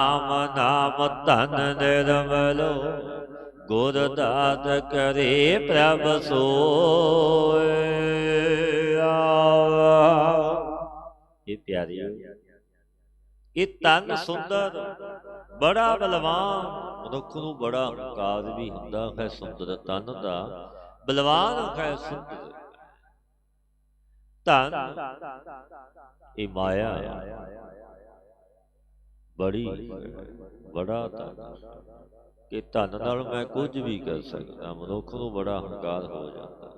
ਨਾਮ ਨਾਮ ਧਨ ਨਿਰਮਲੋ ਗੁਰ ਦਾਤ ਕਰੇ ਪ੍ਰਭ ਸੋਏ ਇਹ ਪਿਆਰੀ ਇਹ ਤਨ ਸੁੰਦਰ, ਬੜਾ ਬਲਵਾਨ, ਮਨੁੱਖ ਨੂੰ ਬੜਾ ਹੰਕਾਰ ਵੀ ਹੁੰਦਾ ਹੈ, ਸੁੰਦਰ ਤਨ ਦਾ। ਬਲਵਾਨ ਹੈ, ਸੁੰਦਰ। ਤਨ ਇਹ ਮਾਇਆ ਬੜੀ ਬੜਾ ਧਨ ਕਿ ਧਨ ਨਾਲ ਮੈਂ ਕੁਝ ਵੀ ਕਰ ਸਕਦਾ, ਮਨੁੱਖ ਨੂੰ ਬੜਾ ਹੰਕਾਰ ਹੋ ਜਾਂਦਾ।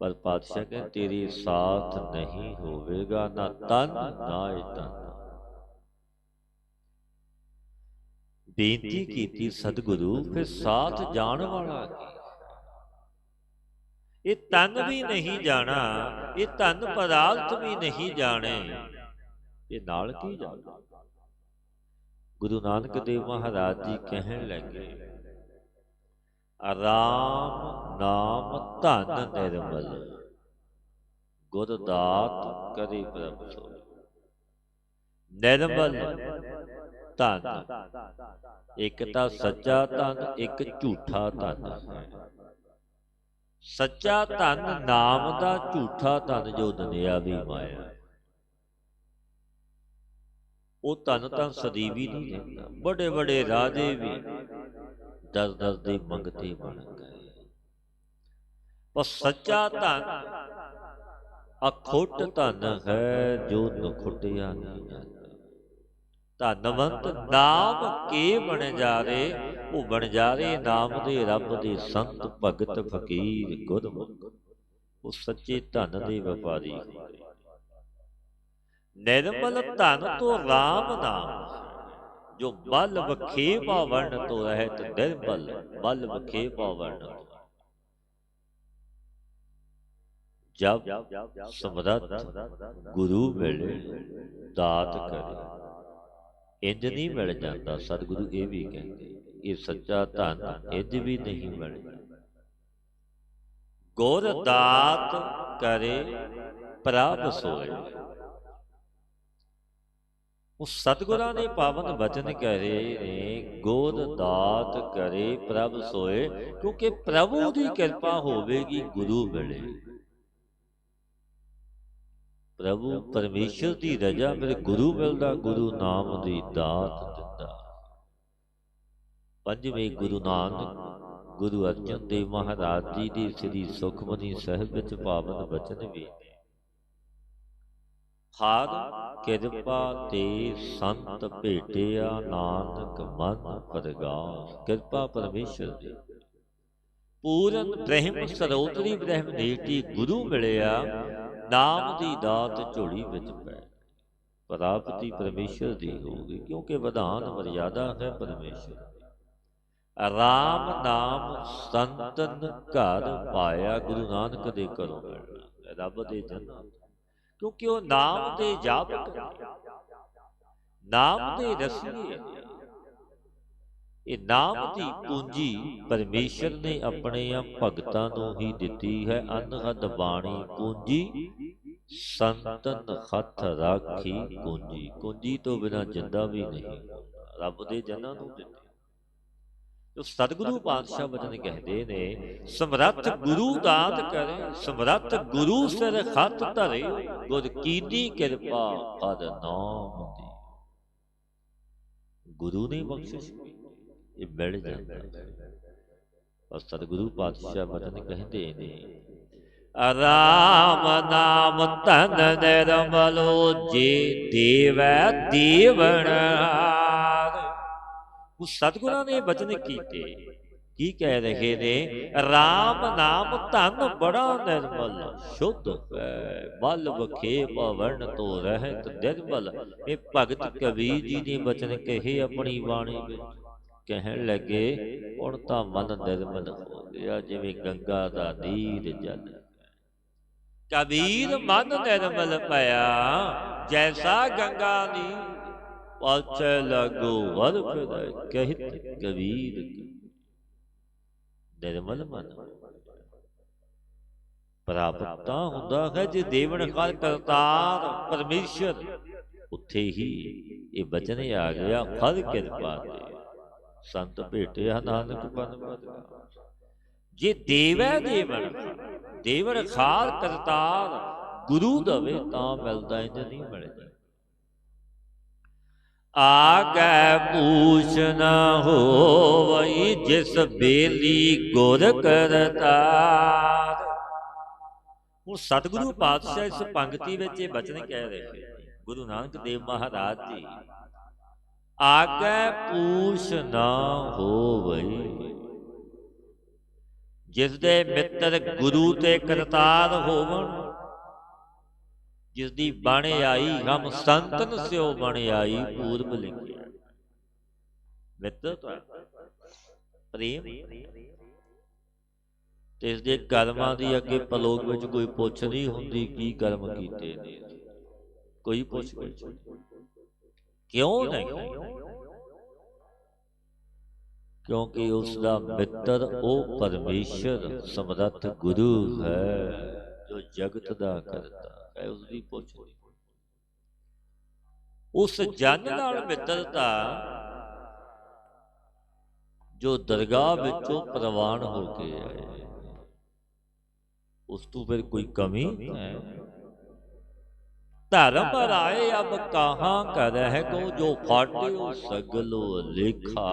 ਪਰ ਪਾਤਸ਼ਾਹ ਕਹਿੰਦੇ, ਤੇਰੇ ਸਾਥ ਨਹੀਂ ਹੋਵੇਗਾ, ਨਾ ਤਨ, ਨਾ ਇਹ ਬੇਨਤੀ ਕੀਤੀ, ਸਤਿਗੁਰੂ, ਫਿਰ ਸਾਥ ਜਾਣ ਵਾਲਾ ਕੀ ਇਹ ਤਨ ਵੀ ਨਹੀਂ ਜਾਣਾ, ਇਹ ਧਨ ਪਦਾਰਥ ਵੀ ਨਹੀਂ ਜਾਣੇ। ਇਹ ਨਾਲ ਕੀ ਜਾਣਾ ਗੁਰੂ ਨਾਨਕ ਦੇਵ ਮਹਾਰਾਜ ਜੀ ਕਹਿਣ ਲੱਗੇ, ਆਰਾਮ ਨਾਮ ਧਨ ਨਿਰਮਲ ਗੁਰ ਦਾਤ ਕਰੇ ਪ੍ਰਭ ਸੋਇ ਨਿਰਮਲ ਧਨ, ਇੱਕ ਤਾਂ ਸੱਚਾ ਧਨ, ਇੱਕ ਝੂਠਾ ਧਨ ਸੱਚਾ ਧਨ ਨਾਮ ਦਾ ਝੂਠਾ ਧਨ ਜੋ ਦੁਨਿਆਵੀ ਮਾਇਆ ਉਹ ਧਨ ਤਾਂ ਸਦੀਵੀ ਨਹੀਂ ਦਿੰਦਾ ਬੜੇ ਬੜੇ ਰਾਜੇ ਵੀ ਦਰ ਦਰ ਦੇ ਮੰਗਤੇ ਬਣ ਗਏ। ਪਰ ਸੱਚਾ ਧਨ ਅਖੋਟ ਧਨ ਹੈ ਜੋ ਨਖੁੱਟਿਆ ਨਹੀਂ ਜਾਂਦਾ। ਧਨਵੰਤ ਨਾਮ ਕੇ ਬਣ ਜਾਰੇ ਉਹ ਬਣ ਜਾਰੇ ਨਾਮ ਦੇ ਰੱਬ ਦੇ ਸੰਤ ਭਗਤ ਫਕੀਰ ਗੁਰਮੁਖ। ਉਹ ਸੱਚੇ ਧਨ ਦੇ ਵਪਾਰੀ ਹੁੰਦੇ। ਨਿਰਮਲ ਧਨ ਤੋਂ ਰਾਮ ਨਾਮ। ਜੋ ਬਲ ਵਖੇਪਾ ਵਰਣ ਤੋਂ ਰਹਿਤ ਨਿਰਮਲ। ਬਲ ਵਖੇਪਾ ਵਰਣ ਜਬ ਸਮਰੱਥ ਗੁਰੂ ਮਿਲੇ ਦਾਤ ਕਰੇ। ਇੰਜ ਨਹੀਂ ਮਿਲ ਜਾਂਦਾ ਸਤਿਗੁਰੂ ਇਹ ਵੀ ਕਹਿੰਦੇ ਇਹ ਸੱਚਾ ਧਨ ਇੰਜ ਵੀ ਨਹੀਂ ਮਿਲਦਾ ਗੁਰ ਦਾਤ ਕਰੇ ਪ੍ਰਭ ਸੋਏ ਉਹ ਸਤਿਗੁਰਾਂ ਨੇ ਪਾਵਨ ਬਚਨ ਕਰੇ ਨੇ ਗੋਦ ਦਾਤ ਕਰੇ ਪ੍ਰਭ ਸੋਏ ਕਿਉਂਕਿ ਪ੍ਰਭੂ ਦੀ ਕਿਰਪਾ ਹੋਵੇਗੀ ਗੁਰੂ ਮਿਲੇ ਪ੍ਰਭੂ ਪਰਮੇਸ਼ਰ ਦੀ ਰਜਾ ਮੇਰੇ ਗੁਰੂ ਮਿਲਦਾ ਗੁਰੂ ਨਾਮ ਦੀ ਦਾਤ ਦਿੰਦਾ। ਪੰਜਵੇਂ ਗੁਰੂ ਨਾਨਕ ਗੁਰੂ ਅਰਜਨ ਦੇਵ ਮਹਾਰਾਜ ਜੀ ਦੀ ਸ੍ਰੀ ਸੁਖਮਨੀ ਸਾਹਿਬ ਵਿੱਚ ਪਾਵਨ ਬਚਨ ਵੀ ਨੇ। ਹਰ ਕਿਰਪਾ ਤੇ ਸੰਤ ਭੇਟਿਆ ਨਾਨਕ ਮਨ ਪਰਗਾਸ। ਕਿਰਪਾ ਪਰਮੇਸ਼ਰ ਦੀ। ਪੂਰਨ ਬ੍ਰਹਮ ਸਰੋਤਰੀ ਬ੍ਰਹਮ ਨੇਟੀ ਗੁਰੂ ਮਿਲਿਆ, ਨਾਮ ਦੀ ਦਾਤ ਝੋਲੀ ਵਿੱਚ ਪੈ। ਪ੍ਰਾਪਤੀ ਪਰਮੇਸ਼ਰ ਦੀ ਹੋਊਗੀ ਕਿਉਂਕਿ ਵਿਧਾਨ ਮਰਿਆਦਾ ਹੈ ਪਰਮੇਸ਼ਰ ਰਾਮ ਨਾਮ ਸੰਤਨ ਘਰ ਪਾਇਆ ਗੁਰੂ ਨਾਨਕ ਦੇ ਘਰੋਂ ਮਿਲਣਾ। ਰੱਬ ਦੇ ਜਨਾਂ ਕਿਉਂਕਿ ਉਹ ਨਾਮ ਦੇ ਜਾਪਕ ਨਾਮ ਦੇ ਰਸੀਏ। ਇਹ ਨਾਮ ਦੀ ਪੂੰਜੀ ਪਰਮੇਸ਼ਰ ਨੇ ਆਪਣੇ ਭਗਤਾਂ ਨੂੰ ਹੀ ਦਿੱਤੀ ਹੈ ਅਨਹਦ ਬਾਣੀ ਪੂੰਜੀ। ਸੰਤਨ ਹੱਥ ਰਾਖੀ ਪੂੰਜੀ। ਪੂੰਜੀ। ਤੋਂ ਬਿਨਾ ਜਿੰਦਾ ਵੀ ਨਹੀਂ ਰੱਬ ਦੇ ਜਨਾਂ ਨੂੰ ਦਿੱਤੀ। ਜੋ ਸਤਿਗੁਰੂ ਪਾਤਸ਼ਾਹ ਬਚਨ ਕਹਿੰਦੇ ਨੇ ਸਮਰੱਥ ਗੁਰੂ ਦਾਤ ਕਰੇ ਸਮਰੱਥ ਗੁਰੂ ਸਿਰ ਹੱਥ ਧਰੇ ਗੁਰ ਕੀਨੀ ਕਿਰਪਾ ਪਦ ਨਾਮ ਦੀ ਗੁਰੂ ਨੇ ਬਖਸ਼ਿਸ਼ ਇਹ ਮਿਲ ਜਾਂਦਾ ਔਰ ਸਤਿਗੁਰੂ ਪਾਤਸ਼ਾਹ ਬਚਨ ਕਹਿੰਦੇ ਨੇ ਆਰਾਮ ਨਾਮ ਧਨ ਨਿਰਮਲੋ ਜੇ ਦੇਵੈ ਉਹ ਸਤਿਗੁਰਾਂ ਨੇ ਬਚਨ ਕੀਤੇ। ਕੀ ਕਹਿ ਰਹੇ ਨੇ? RAM ਨਾਮ ਧਨ ਬੜਾ ਨਿਰਮਲ। ਸ਼ੁੱਧ ਹੈ। ਬਲ ਬਖੇ ਪਵਨ ਤੋ ਰਹਿਤ ਨਿਰਮਲ। ਇਹ ਭਗਤ ਕਬੀਰ ਜੀ ਨੇ ਬਚਨ ਕਹੇ ਆਪਣੀ ਬਾਣੀ ਵਿੱਚ। ਕਹਿਣ ਲੱਗੇ ਹੁਣ ਤਾਂ ਮਨ ਨਿਰਮਲ ਹੋ ਗਿਆ ਜਿਵੇਂ ਗੰਗਾ ਦਾ ਨੀਰ ਜਲ ਕਬੀਰ ਮਨ ਨਿਰਮਲ ਪਿਆ। ਜੈਸਾ ਗੰਗਾ ਨੀਰ ਪਾਛੇ ਲੱਗੋ ਵਰ ਫਿਰ ਕਹਿਤ ਕਬੀਰ ਨਿਰਮਲ ਮਨ ਪ੍ਰਾਪਤ ਤਾਂ ਹੁੰਦਾ ਹੈ ਜੇ ਦੇਵਨ ਕਾਲ ਕਰਤਾਰ ਪਰਮੇਸ਼ਰ ਉੱਥੇ ਹੀ ਇਹ ਬਚਨ ਆ ਗਿਆ ਫਲ ਕਿਰਪਾ ਤੇ ਸੰਤ ਭੇਟਿਆ ਨਾਨਕ ਬਨ ਬਦਗਾ ਜੇ ਦੇਵੈ ਦੇਵਨ ਦੇਵਨ ਖਾਰ ਕਰਤਾਰ ਗੁਰੂ ਦਵੇ ਤਾਂ ਮਿਲਦਾ ਇੰਜ ਨਹੀਂ ਮਿਲਦਾ ਆਗੈ ਪੂਛ ਨ ਹੋਵਈ, ਜਿਸ ਬੇਲੀ ਗੁਰ ਕਰਤਾਰ। ਹੁਣ ਸਤਿਗੁਰੂ ਪਾਤਸ਼ਾਹ ਇਸ ਪੰਕਤੀ ਵਿੱਚ ਇਹ ਬਚਨ ਕਹਿ ਰਹੇ ਗੁਰੂ ਨਾਨਕ ਦੇਵ ਮਹਾਰਾਜ ਜੀ ਆਗੈ ਪੂਛ ਨ ਹੋਵਈ ਜਿਸ ਦੇ ਮਿੱਤਰ ਗੁਰੂ ਤੇ ਕਰਤਾਰ ਹੋਵਣ ਜਿਸ ਦੀ ਬਣ ਆਈ ਹਮ ਸੰਤਨ ਸਿਓ ਬਣ ਆਈ ਪੂਰਬ ਲਿਖਿਆ ਮਿੱਤਰ ਤਾਂ ਪ੍ਰੇਮ ਤੇ ਇਸ ਦੇ ਕਰਮਾਂ ਦੀ ਅੱਗੇ ਪਲੋਕ ਵਿੱਚ ਕੋਈ ਪੁੱਛ ਨਹੀਂ ਹੁੰਦੀ ਕੀ ਕਰਮ ਕੀਤੇ ਨੇ। ਕੋਈ ਪੁੱਛ ਨਹੀਂ। ਕਿਉਂ ਨਹੀਂ? ਕਿਉਂਕਿ ਉਸ ਦਾ ਮਿੱਤਰ ਉਹ ਪਰਮੇਸ਼ਰ ਸਮਰੱਥ ਗੁਰੂ ਹੈ ਜੋ ਜਗਤ ਦਾ ਕਰਤਾ। ਹੈ ਉਸ ਦੀ ਪੁੱਛ ਨਹੀਂ ਉਸ ਜਨ ਨਾਲ ਮਿੱਤਰਤਾ ਜੋ ਦਰਗਾਹ ਵਿੱਚੋਂ ਪ੍ਰਵਾਨ ਹੋ ਕੇ ਆਏ ਉਸ ਤੋਂ ਫਿਰ ਕੋਈ ਕਮੀ ਹੈ ਧਰਮ ਰਾਏ ਅਬ ਕਹਾਂ ਕਰਹਿ ਕੋ ਜੋ ਫਾਟਿਓ ਸਗਲੋ ਲੇਖਾ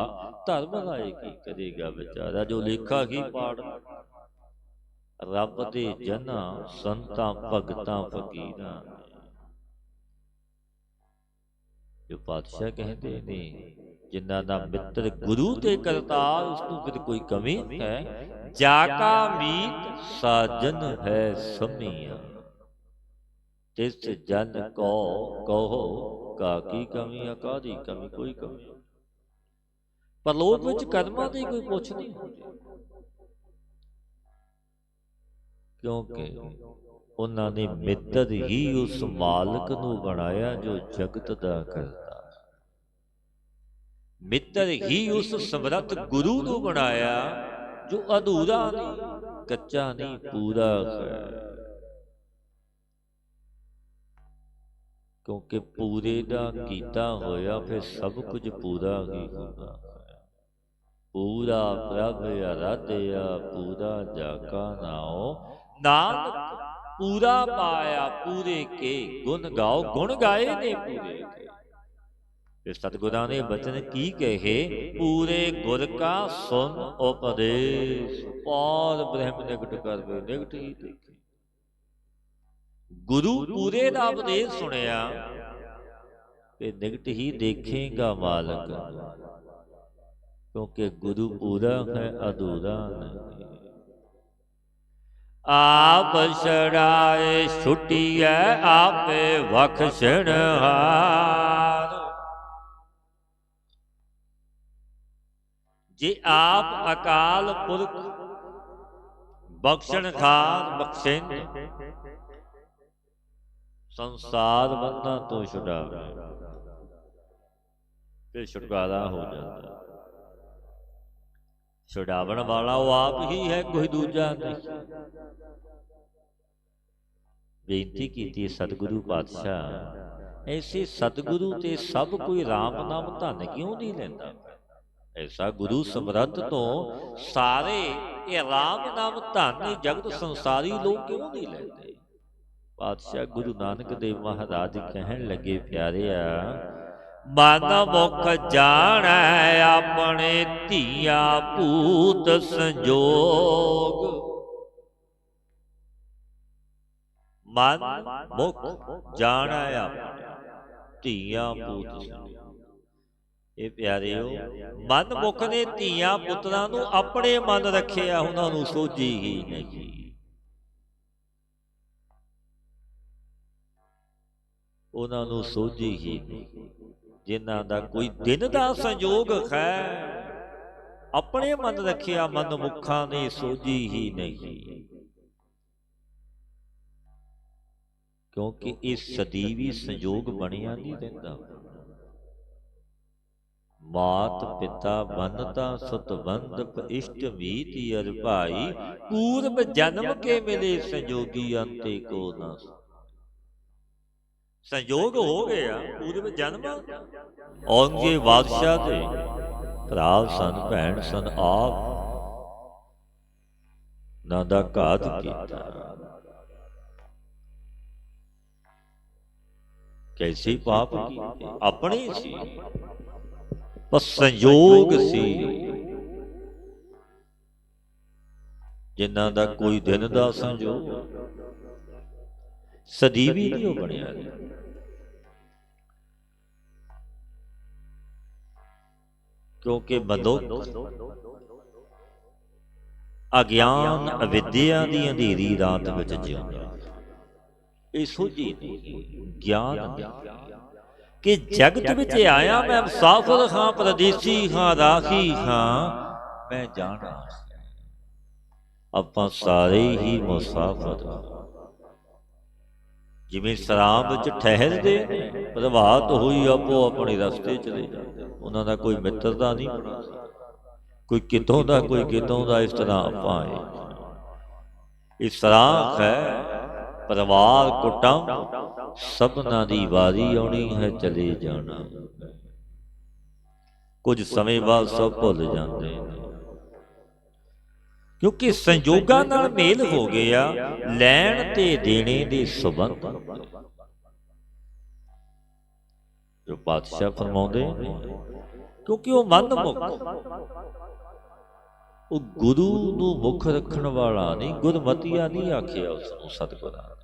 ਧਰਮ ਰਾਏ ਕੀ ਕਰੇਗਾ ਵਿਚਾਰਾ ਜੋ ਲੇਖਾ ਹੀ ਪਾੜ ਰੱਬ ਦੇ ਜਨਾਂ ਸੰਤਾਂ ਭਗਤਾਂ ਫਕੀਰਾਂ। ਜੋ ਪਾਤਸ਼ਾਹ ਕਹਿੰਦੇ ਨੇ ਜਿਨ੍ਹਾਂ ਦਾ ਮਿੱਤਰ ਗੁਰੂ ਤੇ ਕਰਤਾਰ ਉਸ ਨੂੰ ਫਿਰ ਕੋਈ ਕਮੀ ਹੈ? ਜਾ ਕਾ ਮੀਤ ਸਾਜਨ ਹੈ ਸਮੀਆਂ ਤਿਸ ਜਨ ਕੋ ਕਹੋ ਕਾ ਕੀ ਕਮੀ ਆ ਕਾਦੀ ਕਮੀ ਕੋਈ ਕਮੀ ਪਰ ਲੋਕ ਵਿੱਚ ਕਰਮਾਂ ਦੀ ਕੋਈ ਪੁੱਛ ਨਹੀਂ ਹੁੰਦੀ। ਕਿਉਂਕਿ ਉਹਨਾਂ ਨੇ ਮਿੱਤਰ ਹੀ ਉਸ ਮਾਲਕ ਨੂੰ ਬਣਾਇਆ ਜੋ ਜਗਤ ਦਾ ਕਰਤਾ। ਮਿੱਤਰ ਹੀ ਉਸ ਸਮਰੱਥ ਗੁਰੂ ਨੂੰ ਬਣਾਇਆ ਜੋ ਅਧੂਰਾ ਨਹੀਂ ਕੱਚਾ ਨਹੀਂ ਪੂਰਾ ਹੈ ਕਿਉਂਕਿ ਪੂਰੇ ਦਾ ਕੀਤਾ ਹੋਇਆ ਫਿਰ ਸਭ ਕੁਝ ਪੂਰਾ ਹੀ ਹੁੰਦਾ ਪੂਰਾ ਪ੍ਰਭ ਅਰਾਧਿਆ ਪੂਰਾ ਜਾ ਕਾ ਨਾਉ। ਨਾਨਕ ਪੂਰਾ ਪਾਇਆ ਪੂਰੇ ਕੇ ਗੁਣ ਗਾਓ ਗੁਣ ਗਾਏ ਨੇ ਪੂਰੇ ਕੇ। ਤੇ ਸਤਿਗੁਰਾਂ ਨੇ ਬਚਨ ਕੀ ਕਹੇ? ਪੂਰੇ ਗੁਰ ਕਾ ਸੁਨ ਉਪਦੇਸ਼। ਪਾਰ ਬ੍ਰਹਮ ਨਿਕਟ ਕਰਵੇ ਨਿਕਟ ਹੀ ਦੇਖੇ। ਗੁਰੂ ਪੂਰੇ ਦਾ ਉਪਦੇਸ਼ ਸੁਣਿਆ। ਤੇ ਨਿਕਟ ਹੀ ਦੇਖੇਗਾ ਮਾਲਕ। ਕਿਉਂਕਿ ਗੁਰੂ ਪੂਰਾ ਹੈ ਅਧੂਰਾ ਨਹੀਂ। ਆਪ ਛੜਾਏ ਛੁੱਟੀਐ, ਆਪੇ ਬਖਸ਼ਣ ਹਾਰ ਜੇ ਆਪ ਅਕਾਲ ਪੁਰਖ ਬਖਸ਼ਣ ਖਾਨ ਬਖਸ਼ਿੰਦ, ਸੰਸਾਰ ਬੰਧਾਂ ਤੋਂ ਛੁਡਾਵੇ, ਤੇ ਛੁਟਕਾਰਾ ਹੋ ਜਾਂਦਾ। ਛੁਡਾਵਣ ਵਾਲਾ ਉਹ ਆਪ ਹੀ ਹੈ ਕੋਈ ਦੂਜਾ ਨਹੀਂ। ਬੇਨਤੀ ਕੀਤੀ ਸਤਿਗੁਰੂ ਪਾਤਸ਼ਾਹ, ਐਸੇ ਸਤਿਗੁਰੂ ਤੇ ਸਭ ਕੋਈ RAM ਨਾਮ ਧਨ ਕਿਉਂ ਨਹੀਂ ਲੈਂਦਾ? ਐਸਾ ਗੁਰੂ ਸਮਰੱਥ ਤੋਂ ਸਾਰੇ ਇਹ RAM ਨਾਮ ਧਨ ਹੀ ਜਗਤ ਸੰਸਾਰੀ ਲੋਕ ਕਿਉਂ ਨਹੀਂ ਲੈਂਦੇ? ਪਾਤਸ਼ਾਹ ਗੁਰੂ ਨਾਨਕ ਦੇਵ ਮਹਾਰਾਜ ਕਹਿਣ ਲੱਗੇ, ਪਿਆਰਿਆ ਮਨ ਮੁਖ ਜਾਣੈ, ਆਪਣੇ ਧੀਆ ਭੂਤ ਸੰਜੋਗ। ਮਨ ਮੁਖ ਜਾਣੈ, ਆਪਣੇ ਧੀਆ ਭੂਤ ਸੰਜੋਗ। ਇਹ ਪਿਆਰਿਓ ਮਨ ਮੁਖ ਨੇ ਧੀਆ ਪੁੱਤਰਾਂ ਨੂੰ ਆਪਣੇ ਮਨ ਰੱਖਿਆ, ਉਹਨਾਂ ਨੂੰ ਸੋਝੀ ਹੀ ਨਹੀਂ। ਉਹਨਾਂ ਨੂੰ ਸੋਝੀ ਹੀ ਨਹੀਂ। ਜਿਨ੍ਹਾਂ ਦਾ ਕੋਈ ਦਿਨ ਦਾ ਸੰਯੋਗ ਹੈ ਆਪਣੇ ਮਨ ਰੱਖਿਆ ਮਨ ਮੁਖਾਂ ਨੇ ਸੋਝੀ ਹੀ ਨਹੀਂ। ਕਿਉਂਕਿ ਇਹ ਸਦੀਵੀ ਸੰਯੋਗ ਬਣਿਆ ਨਹੀਂ ਰਹਿੰਦਾ ਮਾਤ ਪਿਤਾ ਬੰਨਤਾ ਸਤਵੰਦ ਇਸ਼ਟ ਮੀਤ ਅਰ ਭਾਈ। ਪੂਰਬ ਜਨਮ ਕੇ ਮਿਲੇ ਸੰਜੋਗੀ ਅੰਤੇ ਕੋ ਨਾ ਸੰਯੋਗ ਹੋ ਗਿਆ ਉਹਦੇ ਵਿੱਚ ਜਨਮ ਔਰੰਗਜ਼ੇਬ ਬਾਦਸ਼ਾਹ ਦੇ ਭਰਾ ਸਨ, ਭੈਣ ਸਨ, ਆਪ ਨਾ ਦਾ ਘਾਤ ਕੀਤਾ। ਕੈਸੀ ਪਾਪ ਕੀਤੇ? ਆਪਣੇ ਸੀ। ਬਸ ਸੰਯੋਗ ਸੀ। ਜਿਨ੍ਹਾਂ ਦਾ ਕੋਈ ਦਿਨ ਦਾ ਸੰਯੋਗ, ਸਦੀਵੀ ਨਹੀਂ ਉਹ ਬਣਿਆ ਕਿਉਂਕਿ ਮਨੁੱਖ ਅਗਿਆਨ ਅਵਿਦਿਆ ਦੀ ਅੰਧੇਰੀ ਰਾਤ ਵਿੱਚ ਜਿਉਂਦਾ। ਇਹ ਸੋਝੀ ਗਿਆਨ ਕਿ ਜਗਤ ਵਿੱਚ ਆਇਆ ਮੈਂ ਮੁਸਾਫਰ ਹਾਂ ਪਰਦੇਸੀ ਹਾਂ ਰਾਖੀ ਹਾਂ ਮੈਂ ਜਾਣਾ ਆਪਾਂ ਸਾਰੇ ਹੀ ਮੁਸਾਫਰ ਹਾਂ। ਜਿਵੇਂ ਸ਼ਰਾਬ ਵਿੱਚ ਠਹਿਰਦੇ ਨੇ ਪ੍ਰਭਾਤ ਹੋਈ ਆਪੋ ਆਪਣੇ ਰਸਤੇ ਚਲੇ ਜਾਂਦੇ। ਉਹਨਾਂ ਦਾ ਕੋਈ ਮਿੱਤਰਤਾ ਨਹੀਂ ਕੋਈ ਕਿਤੋਂ ਦਾ, ਕੋਈ ਕਿਤੋਂ ਦਾ ਇਸ ਤਰ੍ਹਾਂ ਆਪਾਂ ਹੈ ਇਸ ਸਰਾਖ ਹੈ, ਪਰਿਵਾਰ ਕੁਟੰਬ, ਸਭਨਾਂ ਦੀ ਵਾਰੀ ਆਉਣੀ ਹੈ, ਚਲੇ ਜਾਣਾ। ਕੁਝ ਸਮੇਂ ਬਾਅਦ ਸਭ ਭੁੱਲ ਜਾਂਦੇ ਨੇ। ਕਿਉਂਕਿ ਸੰਜੋਗਾਂ ਨਾਲ ਮੇਲ ਹੋ ਗਿਆ ਲੈਣ ਤੇ ਦੇਣੇ ਦੇ ਸਬੰਧ। ਜੋ ਪਾਤਸ਼ਾਹ ਫਰਮਾਉਂਦੇ ਕਿਉਂਕਿ ਉਹ ਮਨ ਮੁਖ ਉਹ ਗੁਰੂ ਨੂੰ ਮੁਖ ਰੱਖਣ ਵਾਲਾ ਨਹੀਂ ਗੁਰਮਤੀਆ ਨਹੀਂ ਆਖਿਆ ਉਸ ਨੂੰ। ਸਤਿਗੁਰਾਂ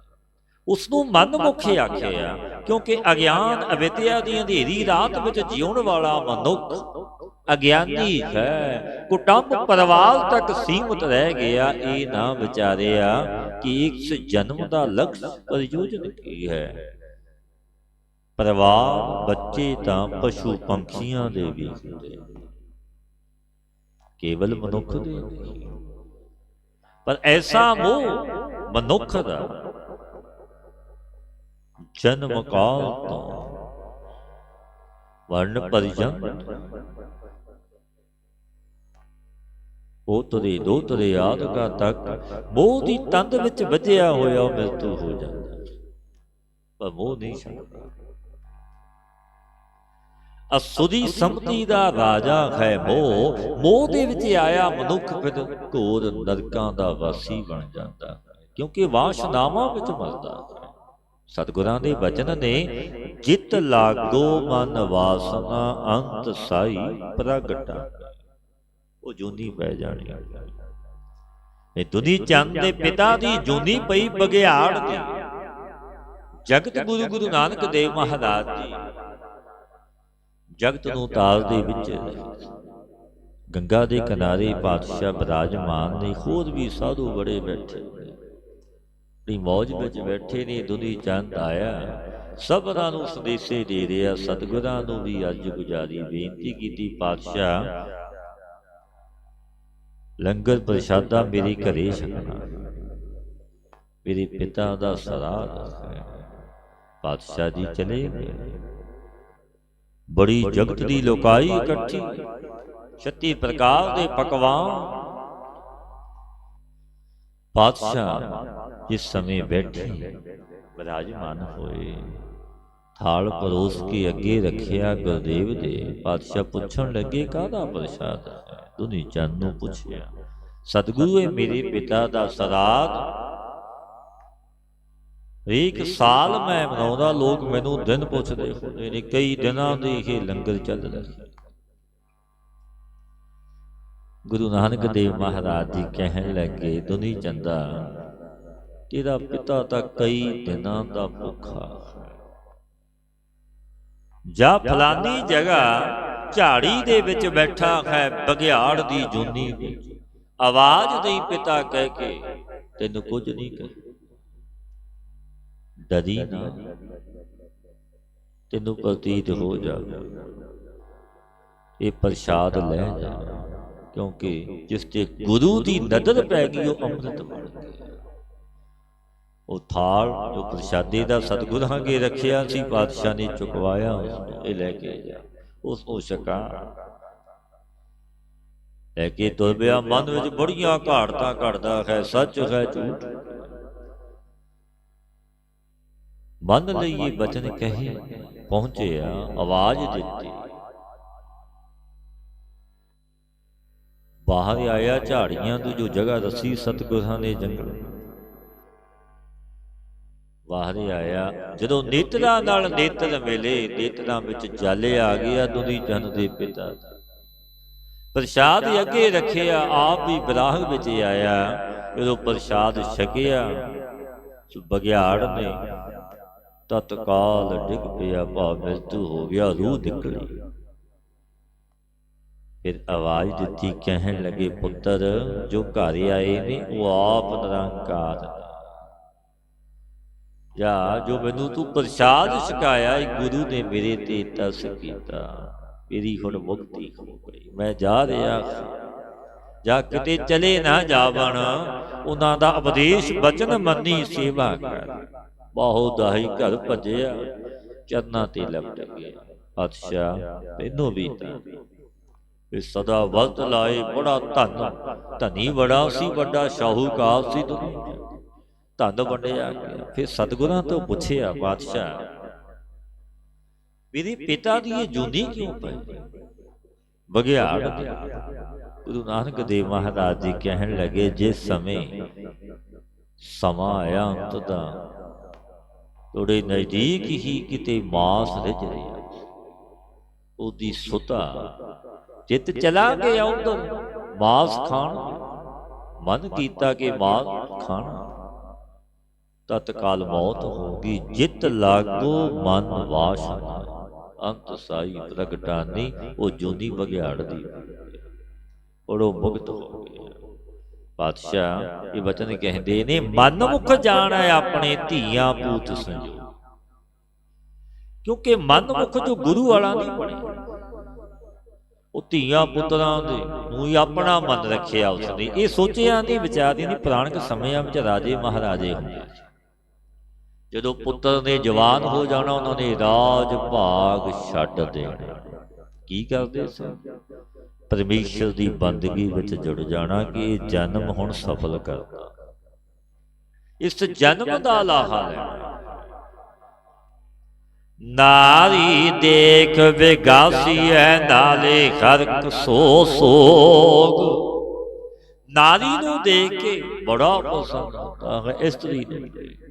ਉਸ ਨੂੰ ਮਨ ਮੁਖੇ ਆਖਿਆ ਕਿਉਂਕਿ ਅਗਿਆਨ ਅਵਿਦਿਆ ਦੀ ਅੰਧੇਰੀ ਰਾਤ ਵਿੱਚ ਜਿਉਣ ਵਾਲਾ ਮਨੁੱਖ। ਅਗਿਆਨੀ ਹੈ ਕੁਟੰਬ ਪਰਿਵਾਰ ਤੱਕ ਸੀਮਤ ਰਹਿ ਗਿਆ ਇਹ ਨਾ ਵਿਚਾਰਿਆ ਕਿ ਇਸ ਜਨਮ ਦਾ ਲਕਸ਼ ਪ੍ਰਯੋਜਨ ਕੀ ਹੈ? ਪਰਿਵਾਰ ਬੱਚੇ ਤਾਂ ਪਸ਼ੂ ਪੰਖੀਆਂ ਦੇ ਵੀ ਹੁੰਦੇ। ਕੇਵਲ ਮਨੁੱਖ ਦੇ ਪਰ ਐਸਾ ਮੋਹ ਮਨੁੱਖ ਦਾ ਜਨਮ ਕਾਲ ਤੋਂ ਵਰਨ ਪਰਿਜੰਤ ਉਹ ਤਰੇ ਦੋ ਤੱਕ ਮੋਹ ਦੀ ਤੰਦ ਵਿੱਚ ਵੱਜਿਆ ਹੋਇਆ ਮਰਤੂ ਹੋ ਜਾਂਦਾ। ਪਰ ਮੋਹ ਨਹੀਂ ਛੱਡਦਾ। ਅਸੁਦੀ ਸੰਪਤੀ ਦਾ ਰਾਜਾ ਹੈ ਮੋਹ। ਮੋਹ ਦੇ ਵਿੱਚ ਆਇਆ ਮਨੁੱਖ ਫਿਰ ਘੋਰ ਨਰਕਾਂ ਦਾ ਵਾਸੀ ਬਣ ਜਾਂਦਾ ਕਿਉਂਕਿ ਵਾਸ਼ਨਾਵਾਂ ਵਿੱਚ ਮਰਦਾ ਸਤਿਗੁਰਾਂ ਦੇ ਬਚਨ ਨੇ ਜਿਤ ਲਾਗੋ ਮਨ ਵਾਸਨਾ ਅੰਤ ਸਾਈ ਪ੍ਰਗਟਾ। ਉਹ ਜੂਨੀ ਪੈ ਜਾਣੀ। ਇਹ ਦੁਨੀ ਚੰਦ ਦੇ ਪਿਤਾ ਦੀ ਜੂਨੀ ਪਈ ਬਗਿਆੜ ਦੀ। ਜਗਤ ਗੁਰੂ ਗੁਰੂ ਨਾਨਕ ਦੇਵ ਮਹਾਰਾਜ ਜੀ ਜਗਤ ਨੂੰ ਤਾਲ ਦੇ ਵਿੱਚ ਗੰਗਾ ਦੇ ਕਿਨਾਰੇ ਪਾਤਸ਼ਾਹ ਬਿਰਾਜਮਾਨ ਨੇ। ਹੋਰ ਵੀ ਸਾਧੂ ਬੜੇ ਬੈਠੇ। ਦੀ ਮੌਜ ਵਿੱਚ ਬੈਠੇ ਨੇ ਦੁਨੀ ਚੰਦ ਆਇਆ। ਸਭਨਾਂ ਨੂੰ ਸੰਦੇਸ਼ੇ ਦੇ ਰਿਹਾ, ਸਤਿਗੁਰਾਂ ਨੂੰ ਵੀ ਅੱਜ ਗੁਜਾਰੀ, ਬੇਨਤੀ ਕੀਤੀ, ਪਾਤਸ਼ਾਹ, ਲੰਗਰ ਪ੍ਰਸ਼ਾਦਾ ਮੇਰੇ ਘਰੇ ਛਕਣਾ। ਮੇਰੇ ਪਿਤਾ ਦਾ ਸਰਾਧ ਪਾਤਸ਼ਾਹ ਜੀ ਚਲੇ ਗਏ। ਬੜੀ ਜਗਤ ਦੀ ਲੋਕਾਈ ਇਕੱਠੀ। 36 ਪ੍ਰਕਾਰ ਦੇ ਪਕਵਾਨ। ਪਾਤਸ਼ਾਹ ਜਿਸ ਸਮੇਂ ਬੈਠੇ ਬਰਾਜਮਾਨ ਹੋਏ। ਥਾਲ ਪਰੋਸ ਕੇ ਅੱਗੇ ਰੱਖਿਆ ਗੁਰਦੇਵ ਦੇ। ਪਾਤਸ਼ਾਹ ਪੁੱਛਣ ਲੱਗੇ, ਕਾਹਦਾ ਪ੍ਰਸ਼ਾਦ ਹੈ? ਦੁਨੀ ਚੰਦ ਨੂੰ ਪੁੱਛਿਆ ਸਤਿਗੁਰੂ ਇਹ ਮੇਰੇ ਪਿਤਾ ਦਾ ਸਰਾਧ? ਇੱਕ ਸਾਲ ਮੈਂ ਮਨਾਉਂਦਾ, ਲੋਕ ਮੈਨੂੰ ਦਿਨ ਪੁੱਛਦੇ ਹੁੰਦੇ ਨੇ, ਕਈ ਦਿਨਾਂ ਦੇ ਇਹ ਲੰਗਰ ਚੱਲ ਰਿਹਾ ਗੁਰੂ ਨਾਨਕ ਦੇਵ ਮਹਾਰਾਜ ਜੀ ਕਹਿਣ ਲੱਗੇ, ਦੁਨੀ ਚੰਦਾ ਤੇਰਾ ਪਿਤਾ ਤਾਂ ਕਈ ਦਿਨਾਂ ਦਾ ਭੁੱਖਾ ਜਾ ਫਲਾਨੀ ਜਗ੍ਹਾ ਝਾੜੀ ਦੇ ਵਿੱਚ ਬੈਠਾ ਹੈ ਬਗਿਆੜ ਦੀ ਜੂਨੀ ਵਿੱਚ ਆਵਾਜ਼ ਦੇਈ ਪਿਤਾ ਕਹਿ ਕੇ, ਤੈਨੂੰ ਕੁਝ ਨਹੀਂ ਕਹੇ। ਡਰੀ ਨਾ। ਤੈਨੂੰ ਪ੍ਰਤੀਤ ਹੋ ਜਾਵੇ। ਇਹ ਪ੍ਰਸ਼ਾਦ ਲੈ ਜਾ, ਕਿਉਂਕਿ ਜਿਸ ਤੇ ਗੁਰੂ ਦੀ ਨਦਰ ਪੈ ਗਈ, ਉਹ ਅੰਮ੍ਰਿਤ ਬਣ ਗਿਆ। ਉਹ ਥਾਲ ਜੋ ਪ੍ਰਸ਼ਾਦੇ ਦਾ ਸਤਿਗੁਰਾਂ ਅੱਗੇ ਰੱਖਿਆ ਸੀ, ਪਾਤਸ਼ਾਹ ਨੇ ਚੁਕਵਾਇਆ ਉਸ ਇਹ ਲੈ ਕੇ ਜਾ ਉਸ ਨੂੰ ਛਕਾ ਲੈ ਕੇ ਤੁਰ ਪਿਆ ਮਨ ਵਿੱਚ ਬੜੀਆਂ ਘਾੜਤਾਂ ਘੜਦਾ ਹੈ, ਸੱਚ ਹੈ, ਝੂਠ। ਮੰਨ ਲਈਏ ਬਚਨ ਕਹੇ, ਪਹੁੰਚਿਆ, ਆਵਾਜ਼ ਦਿੱਤੀ। ਬਾਹਰ ਆਇਆ ਝਾੜੀਆਂ ਤੋਂ ਜੋ ਜਗ੍ਹਾ ਦੱਸੀ, ਸਤਿਗੁਰਾਂ ਦੇ ਜੰਗਲ ਬਾਹਰ ਆਇਆ। ਜਦੋਂ ਨੇਤਰਾਂ ਨਾਲ ਨੇਤਰ ਮਿਲੇ ਨੇਤਰਾਂ ਵਿੱਚ ਜਲ ਆ ਗਿਆ ਦੁਨੀ ਜਨ ਦੇ ਪਿਤਾ ਪ੍ਰਸ਼ਾਦ ਅੱਗੇ ਰੱਖਿਆ ਆਪ ਵੀ ਬਰਾਹ ਵਿੱਚ ਆਇਆ। ਜਦੋਂ ਪ੍ਰਸ਼ਾਦ ਛਕਿਆ ਬਗਿਆੜ ਨੇ ਤਤਕਾਲ ਡਿੱਗ ਪਿਆ ਭਾਵ ਮ੍ਰਿਤੂ ਹੋ ਗਿਆ ਰੂਹ ਨਿਕਲੀ। ਫਿਰ ਆਵਾਜ਼ ਦਿੱਤੀ ਕਹਿਣ ਲੱਗੇ ਪੁੱਤਰ ਜੋ ਘਰ ਆਏ ਨੇ ਉਹ ਆਪ ਨਿਰੰਕਾਰ ਨੇ। ਜਾਂ ਜੋ ਮੈਨੂੰ ਤੂੰ ਪ੍ਰਸ਼ਾਦ ਛਕਾਇਆ, ਇਹ ਗੁਰੂ ਨੇ ਮੇਰੇ ਤੇ ਤਰਸ ਕੀਤਾ। ਮੇਰੀ ਹੁਣ ਮੁਕਤੀ ਹੋ ਗਈ। ਮੈਂ ਜਾ ਰਿਹਾ ਜਾਂ ਕਿਤੇ ਚਲੇ ਨਾ ਜਾਵਣ, ਉਹਨਾਂ ਦਾ ਉਪਦੇਸ਼ ਬਚਨ ਮੰਨੀ ਸੇਵਾ ਕਰ। ਬਾਹੋ ਦਾਹੀ ਘਰ ਭਜਿਆ, ਚਰਨਾਂ ਤੇ ਲਪਟ ਗਿਆ। ਪਾਤਸ਼ਾਹ ਤੈਨੂੰ ਵੀ ਤਾਂ। ਇਹ ਸਦਾ ਵਰਤ ਲਾਏ, ਬੜਾ ਧਨ। ਧਨੀ ਬੜਾ ਸੀ, ਵੱਡਾ ਸ਼ਾਹੂਕਾਰ ਸੀ ਦੁਨੀਆ। ਧਨ ਵੰਡਿਆ ਗਿਆ। ਫਿਰ ਸਤਿਗੁਰਾਂ ਤੋਂ ਪੁੱਛਿਆ ਪਾਤਸ਼ਾਹ ਮੇਰੇ ਪਿਤਾ ਦੀ ਇਹ ਜੂਨੀ ਕਿਉਂ ਪਈ? ਬਗਿਆੜ ਗੁਰੂ ਨਾਨਕ ਦੇਵ ਮਹਾਰਾਜ ਜੀ ਕਹਿਣ ਲੱਗੇ ਜਿਸ ਸਮੇਂ ਸਮਾਂ ਆਇਆ ਅੰਤ ਦਾ ਥੋੜੇ ਨਜ਼ਦੀਕ ਹੀ ਕਿਤੇ ਮਾਸ ਰਿਜ ਰਿਹਾ ਉਹਦੀ ਸੁਤਾ ਚਿੱਤ ਚਲਾ ਗਿਆ ਉਧਰ ਮਾਸ ਖਾਣ ਮਨ ਕੀਤਾ ਕਿ ਮਾਸ ਖਾਣਾ ਤਤਕਾਲ ਮੌਤ ਹੋ ਗਈ ਜਿਤ ਲਾਗੋ ਮਨ ਵਾਸ਼ਨਾ ਅੰਤ ਸਾਈ ਪ੍ਰਗਟਾਨੀ ਉਹ ਜੋਨੀ ਬਗਿਆੜ ਦੀ ਔੜੋ ਮੁਕਤ ਹੋ ਗਿਆ ਪਾਤਸ਼ਾਹ ਇਹ ਵਚਨ ਕਹਿੰਦੇ ਨੇ ਮਨ ਮੁਖ ਜਾਣਾ ਆਪਣੇ ਧੀਆਂ ਪੂਤ ਸੰਜੋ। ਕਿਉਂਕਿ ਮਨ ਮੁਖ ਜੋ ਗੁਰੂ ਵਾਲਾ ਨਹੀਂ ਬਣਿਆ ਉਹ ਧੀਆਂ ਪੁੱਤਰਾਂ ਦੇ ਨੂੰ ਹੀ ਆਪਣਾ ਮਨ ਰੱਖਿਆ ਉਸਨੇ। ਇਹ ਸੋਚਿਆ ਨਹੀਂ ਵਿਚਾਰਦੀ ਨਹੀਂ ਪੁਰਾਣਕ ਸਮਿਆਂ ਵਿੱਚ ਰਾਜੇ ਮਹਾਰਾਜੇ ਹੁੰਦੇ ਸੀ। ਜਦੋਂ ਪੁੱਤਰ ਨੇ ਜਵਾਨ ਹੋ ਜਾਣਾ ਉਹਨਾਂ ਨੇ ਰਾਜ ਭਾਗ ਛੱਡ ਦੇਣਾ। ਕੀ ਕਰਦੇ ਸਨ? ਪਰਮੇਸ਼ਰ ਦੀ ਬੰਦਗੀ ਵਿੱਚ ਜੁੜ ਜਾਣਾ ਕਿ ਇਹ ਜਨਮ ਹੁਣ ਸਫਲ ਕਰਦਾ। ਇਸ ਜਨਮ ਦਾ ਲਾਹਾ ਲੈਣਾ। ਨਾਰੀ ਦੇਖ ਵਿਗਾਸੀ ਹੈ ਨਾਲੇ ਖਰਕ ਸੋ ਸੋਗ। ਨਾਰੀ ਨੂੰ ਦੇਖ ਕੇ ਬੜਾ ਪਸੰਦ ਆਉਂਦਾ ਹੈ ਇਸਤਰੀ ਨੂੰ ਦੇਖ